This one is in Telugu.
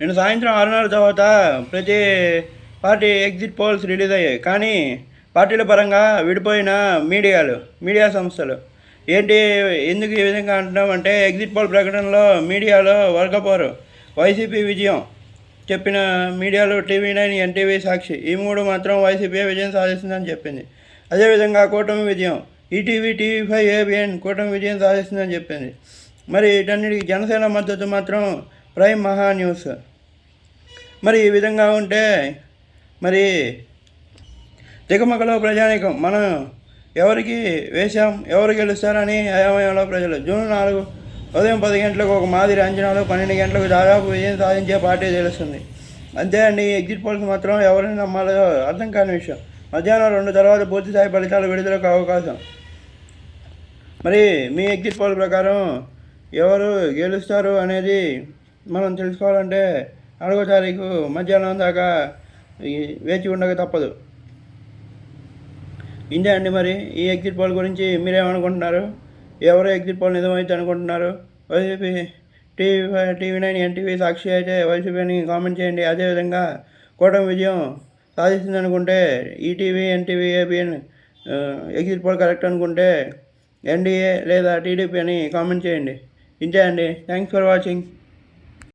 నేను సాయంత్రం ఆరున్నర తర్వాత ప్రతి పార్టీ ఎగ్జిట్ పోల్స్ రిలీజ్ అయ్యాయి. కానీ పార్టీల పరంగా విడిపోయిన మీడియాలు మీడియా సంస్థలు. ఏంటి ఎందుకు ఈ విధంగా అంటున్నాం అంటే ఎగ్జిట్ పోల్ ప్రకటనలో మీడియాలో వర్గపోరు. వైసీపీ విజయం చెప్పిన మీడియాలో టీవీ నైన్ ఎన్టీవీ సాక్షి. ఈ మూడు మాత్రం వైసీపీ విజయం సాధిస్తుందని చెప్పింది. అదేవిధంగా కూటమి విజయం. ఈటీవీ టీవీ ఫైవ్ ఏబిఎన్ కూటమి విజయం సాధిస్తుందని చెప్పింది. మరి వీటన్నిటికీ జనసేన మద్దతు మాత్రం ప్రైమ్ మహా న్యూస్. మరి ఈ విధంగా ఉంటే మరి తికమకలో ప్రజానికం మనం ఎవరికి వేశాం ఎవరు గెలుస్తారని అయోమయంలో ప్రజలు. జూన్ నాలుగు ఉదయం పది గంటలకు ఒక మాదిరి అంచనాలు పన్నెండు గంటలకు దాదాపు విజయం సాధించే పార్టీ తెలుస్తుంది. అంతే అండి ఈ ఎగ్జిట్ పోల్స్ మాత్రం ఎవరిని నమ్మాలో అర్థం కాని విషయం. మధ్యాహ్నం రెండు తర్వాత పూర్తి స్థాయి ఫలితాలు విడుదలకు అవకాశం. మరి మీ ఎగ్జిట్ పోల్ ప్రకారం ఎవరు గెలుస్తారు అనేది మనం తెలుసుకోవాలంటే నాలుగో తారీఖు మధ్యాహ్నం దాకా వేచి ఉండక తప్పదు. ఇంతే అండి మరి ఈ ఎగ్జిట్ పోల్ గురించి మీరేమనుకుంటున్నారు? ఎవరు ఎగ్జిట్ పోల్ నిజమైతే అనుకుంటున్నారు? YCP TV TV nine NTV Sakshi అయితే వైసీపీ అని కామెంట్ చేయండి. అదేవిధంగా కూటమి విజయం సాధిస్తుంది అనుకుంటే ETV NTV ABN exit poll correct అనుకుంటే ఎన్డీఏ లేదా టీడీపీ అని కామెంట్ చేయండి. ఇంతే అండి. Thanks for watching.